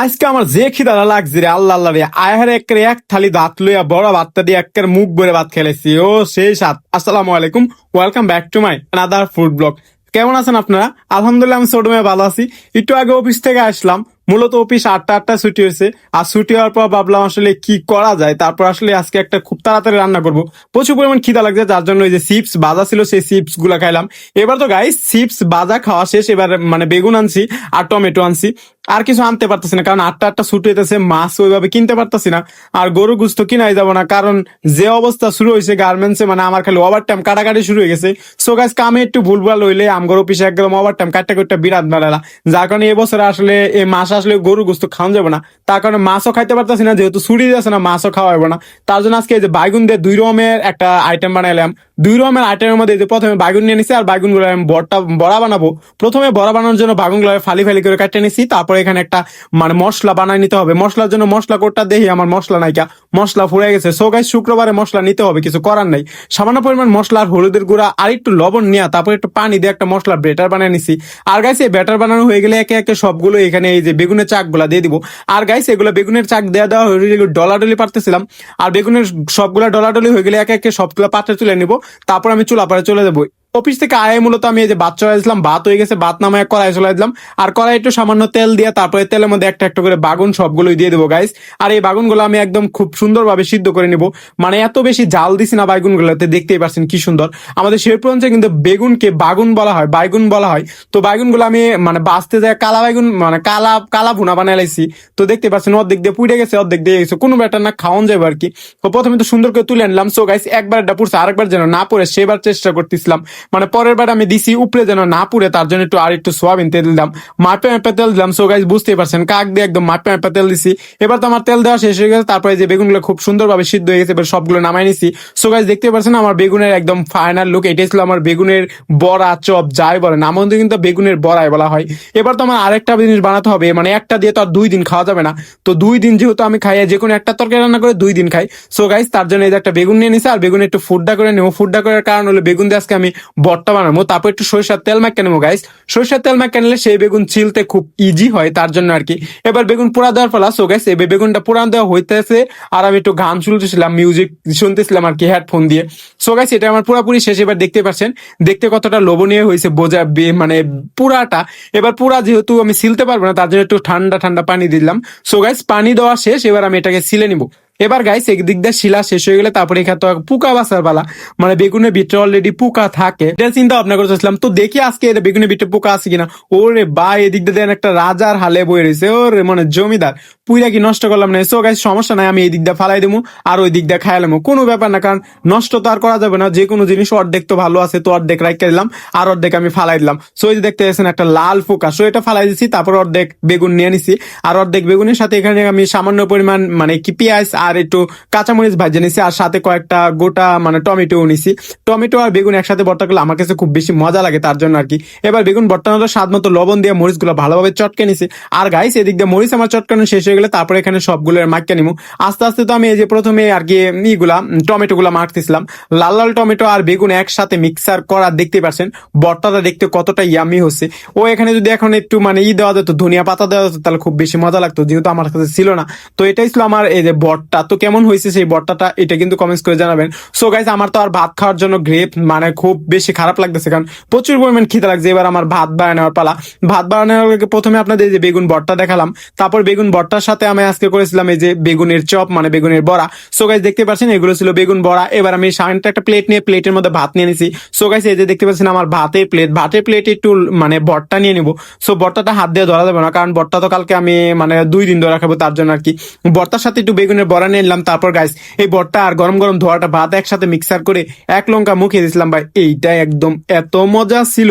আজকে আমার যে খিদাটা লাগছে রে, আল্লাহ আল্লাহ রে। আয়ার একের এক থালি দাঁত লইয়া, বড় ভাতটা দিয়ে একের মুখ ভরে ভাত খেলেছি। ও, সেই সাত আসসালামু আলাইকুম। Welcome back to my another food blog কেমন আছেন আপনারা? আলহামদুলিল্লাহ, আমি ছোট মেয়ে, ভালো আছি। একটু আগে অফিস থেকে আসলাম। মূলত অফিস আটটা আটটা ছুটি হয়েছে। আর ছুটি হওয়ার পর ভাবলাম আসলে কি করা যায়। তারপর আসলে আজকে একটা খুব তাড়াতাড়ি রান্না করব। প্রচুর পরিমাণ খিদা লাগছে, যার জন্য ওই যে চিপস বাজা ছিল, সেই চিপসগুলা খাইলাম। এবার তো গাই চিপস বাজা খাওয়া শেষ। এবার মানে বেগুন আনছি আর টমেটো আনছি। আর কিছু আনতে পারতেছি না, কারণ আটটা আটটা ছুটি হইতেছে, মাছ ওইভাবে কিনতে পারতেছি না, আর গরু গুস্ত কিনাই যাব না, কারণ যে অবস্থা শুরু হয়েছে গার্মেন্টসে মানে আমার খালি ওভার টাইম কাটাকাটি শুরু হয়ে গেছে। সো গাছ কামে একটু ভুলভাল হইলে আমগর অফিসে একদম ওভার টাইম কাটটা কাটটা বিরাট বেড়ালা যার কারণে এবছর আসলে এই মাস আসলে গরু গুস্ত খাওয়া যাবে না। তার কারণে মাছও খাইতে পারতেছি না, যেহেতু ছুটি যাচ্ছে না, মাছও খাওয়া যাবে না। তার জন্য আজকে এই যে বাইগুন দিয়ে দুই রকমের একটা আইটেম বানাইলাম। দুই রকমের আইটেমের মধ্যে যে প্রথমে বাইগুন নিয়ে নিছি, আর বাইগুনগুলো আমি বড়টা, বড়া বানাবো। প্রথমে বড়া বানানোর জন্য বাগুনগুলো ফালি ফালি করে কাটতে নিছি, তারপরে এখানে একটা মানে মশলা বানাই নিতে হবে। মশলার জন্য মশলা কোটটা দেখি, আমার মশলা নাইকা মশলা ফুরে গেছে। সো গাইস শুক্রবারে মশলা নিতে হবে, কিছু করার নাই। সামান্য পরিমাণ মশলা আর হলুদের গুঁড়া আর একটু লবণ নিয়ে, তারপর একটু পানি দিয়ে একটা মশলা ব্যাটার বানিয়ে নিছি। আর গাইস এই ব্যাটার বানানো হয়ে গেলে একে একে সবগুলো এখানে এই যে বেগুনের চাকগুলা দিয়ে দিব। আর গাইস এগুলো বেগুনের চাক দেওয়া দেওয়া হয়ে ডলাডলি পারতেছিলাম। আর বেগুনের সবগুলা ডলাডলি হয়ে গেলে একে একে সবগুলা পাত্রে তুলে নিব। তারপর আমি চুলা পারে চলে যাব। অফিস থেকে আয় মূলত আমি এই যে ভাত চলে আসলাম ভাত হয়ে গেছে, ভাত নামায় কড়াই চলে আসলাম আর কড়াই একটু সামান্য তেল দিয়ে তারপরে তেলের মধ্যে একটা একটা করে বাগুন সবগুলোই দিয়ে দেবো গাইস আর এই বাগুনগুলো আমি একদম খুব সুন্দরভাবে সিদ্ধ করে নিব। মানে এত বেশি জাল দিছি না বাগুনগুলোতে, দেখতেই পাচ্ছেন কি সুন্দর। আমাদের শেরপুর অঞ্চলে কিন্তু বেগুনকে বাগুন বলা হয়, বাইগুন বলা হয়। তো বাইগুনগুলো আমি মানে বাঁচতে যায় কালা বাইগুন মানে কালা কালা ভুনা বানাই লাইছি। তো দেখতে পাচ্ছেন অর্ধেক দিয়ে পুড়ে গেছে, অর্ধেক দিয়ে গেছে। কোনো ব্যাটার না, খাওয়ান যাবে আর কি। তো প্রথমে তো সুন্দর করে তুলে আনলাম। সো গাইস একবার এটা পুড়ছে, আরেকবার যেন না পড়ে, সেবার চেষ্টা করতেছিলাম। মানে পরের বার আমি দিছি, উপরে যেন না পুড়ে, তার জন্য একটু আর একটু সোয়াবিন তেল দিলাম। মাপে মাপে তেল দিলাম সো গাইস বুঝতেই পারছেন, কাক দিয়ে একদম মাপে মাপে তেল দিছি। এবার তো আমার তেল দেওয়া শেষ হয়ে গেছে, তারপরে যে বেগুনগুলো খুব সুন্দরভাবে সিদ্ধ হয়ে গেছে, এবার সবগুলো নামাই নিছি। সো গাইস দেখতে পাচ্ছেন আমার বেগুনের একদম ফাইনাল লুক এটাই ছিল আমার বেগুনের বড়া চপ, যাই বলেন আমাদের কিন্তু বেগুনের বড়াই বলা হয়। এবার তো আমার আরেকটা জিনিস বানাতে হবে মানে একটা দিয়ে তো আর দুই দিন খাওয়া যাবে না। তো দুই দিন যেহেতু আমি খাই যে কোনো একটা তরকারি রান্না করে দুই দিন খাই। সো গাইজ তার জন্য এই যে একটা বেগুন নিয়ে নিছি, আর বেগুন একটু ফুডটা করে নেব। ফুডটা করার কারণ হলো, বেগুন দিয়ে আজকে আমি বট্টা বানাবো, তারপর একটু সরিষার তেল মাখকে নেব গাইস সরিষার তেল মাখকে নিলে সেই বেগুন ছিলতে খুব ইজি হয়, তার জন্য আর কি। এবার বেগুন পোড়া দেওয়ার ফলে সো গাইস এই বেগুনটা পোড়া দেওয়া হইতেছে, আর আমি একটু গান শুনতেছিলাম মিউজিক শুনতেছিলাম আর কি হেডফোন দিয়ে। সো গাইস এটা আমার পুরাপুরি শেষ, এবার দেখতে পাচ্ছেন, দেখতে কতটা লোভনীয় হয়েছে বোঝা মানে পুরাটা এবার পুরা যেহেতু আমি সিলতে পারব না, তার জন্য একটু ঠান্ডা ঠান্ডা পানি দিলাম। সো গাইস পানি দেওয়া শেষ, এবার আমি এটাকে সিলে নিব। এবার গাইস একদিক দিয়ে শিলা শেষ হয়ে গেলে তারপরে এখানে তো পোকা বাসার পালা। মানে বেগুনের ভিতরে অলরেডি পোকা থাকে। এটা চিন্তা ভাবনা করতেছিলাম তো দেখি আজকে এটা বেগুনের ভিতরে পোকা আছে কিনা। ওরে বা, এদিক দিয়ে একটা রাজার হালে বয়ে রয়েছে। ওরে মানে জমিদার। পুইরা কি নষ্ট করলাম না? সো গাইস সমস্যা নাই, আমি এই দিকটা ফালাই দেবো আর ওই দিক দিয়ে খাইলাম কোনো ব্যাপার না, কারণ নষ্ট তো আর করা যাবে না, যে কোনো জিনিস অর্ধেক তো ভালো আছে, তো অর্ধেক রাখতে দিলাম আর অর্ধেক আমি ফালাই দিলাম। সো এই যে দেখতে পাচ্ছেন, একটা লাল পোকা সো এটা ফালাই দিছি, তারপর অর্ধেক বেগুন নিয়ে নিছি আর অর্ধেক বেগুনের সাথে এখানে আমি সামান্য পরিমাণ মানে কি পেঁয়াজ আর একটু কাঁচামরিচ ভাজে নিছি আর সাথে কয়েকটা গোটা মানে টমেটো নিছি। টমেটো আর বেগুন একসাথে ভর্তা করলে আমার কাছে খুব বেশি মজা লাগে তার জন্য আর কি। এবার বেগুন ভর্তানোর স্বাদ মতো লবণ দিয়ে মরিচগুলো ভালোভাবে চটকে নিছি। আর গাইস এদিক দিয়ে মরিচ আমার চটকানো শেষ গেলে তারপরে এখানে সবগুলো মাখকে নিবো আস্তে আস্তে তো আমি এই যে প্রথমে আর কি ইগুলা টমেটো গুলা মাখতেছিলাম। লাল লাল টমেটো আর বেগুন একসাথে মিক্সার করা দেখতে পাচ্ছেন ভর্তাটা দেখতে কতটা ইয়ামি হচ্ছে। ও এখানে যদি এখন একটু মানে ই দেওয়া যেত, ধনিয়া পাতা দেওয়া যেত, তাহলে খুব বেশি মজা লাগতো, যেহেতু আমার কাছে ছিল না। তো এটাই ছিল আমার এই যে বটটা তো কেমন হয়েছে সেই বট্টাটা এটা কিন্তু কমেন্টস করে জানাবেন। সো গাইজ আমার তো আর ভাত খাওয়ার জন্য গ্রেপ মানে খুব বেশি খারাপ লাগতেছে, কারণ প্রচুর পরিমাণ খিদে লাগছে। এবার আমার ভাত বানানোর পালা। ভাত বানানোর আগে প্রথমে আপনাদের যে বেগুন বট্টা দেখালাম। তারপর বেগুন বট্টার সাথে আমি আজকে করেছিলাম এই যে বেগুনের চপ মানে বেগুনের বড়া। সো গাইজ দেখতে পাচ্ছেন, এগুলো ছিল বেগুন বড়া। এবার আমি সামনে একটা প্লেট নিয়ে প্লেটের মধ্যে ভাত নিয়ে নিছি। সো গাইজ এই যে দেখতে পাচ্ছেন আমার ভাতের প্লেট ভাতের প্লেটে একটু মানে বট্টা নিয়ে নিবো। সো বট্টাটা হাত দিয়ে ধরা যাবে না, কারণ বট্টা তো কালকে আমি মানে দুই দিন ধরে রাখাবো তার জন্য আর কি বট্টার সাথে একটু বেগুনের বড়া নিয়ে নিলাম। তারপর গাইজ এই বট্টা আর গরম গরম ধোয়াটা ভাত একসাথে মিক্সার করে এক লঙ্কা মুখে দিয়েছিলাম ভাই। এইটা একদম এত মজা ছিল।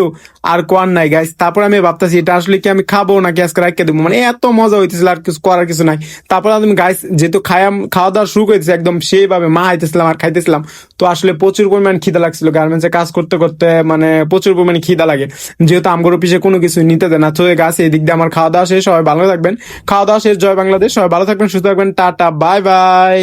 আর কোয়ার নাই গাইস তারপর আমি ভাবতেছি, এটা আসলে কি আমি খাব নাকি আজকে রাখতে দেবো? মানে এত মজা হইতেছিল আর কিছু করার কিছু নাই। তারপর আমি গাইস যেহেতু খায়াম খাওয়া দাওয়া শুরু করেছি, একদম সেইভাবে মা হাইতেছিলাম আর খাইতেছিলাম, তো আসলে প্রচুর পরিমাণ খিদা লাগছিল। গার্মেন্টসে কাজ করতে করতে মানে প্রচুর পরিমাণে খিদা লাগে। যেহেতু আমগর অফিসে কোনো কিছু নিতে দেয় না, তো গাছ এই দিক দিয়ে আমার খাওয়া দাওয়া শেষ, সবাই ভালো থাকবেন। খাওয়া দাওয়া শেষ, জয় বাংলাদেশ, সবাই ভালো থাকবেন, সুস্থ থাকবেন, টাটা বাই বাই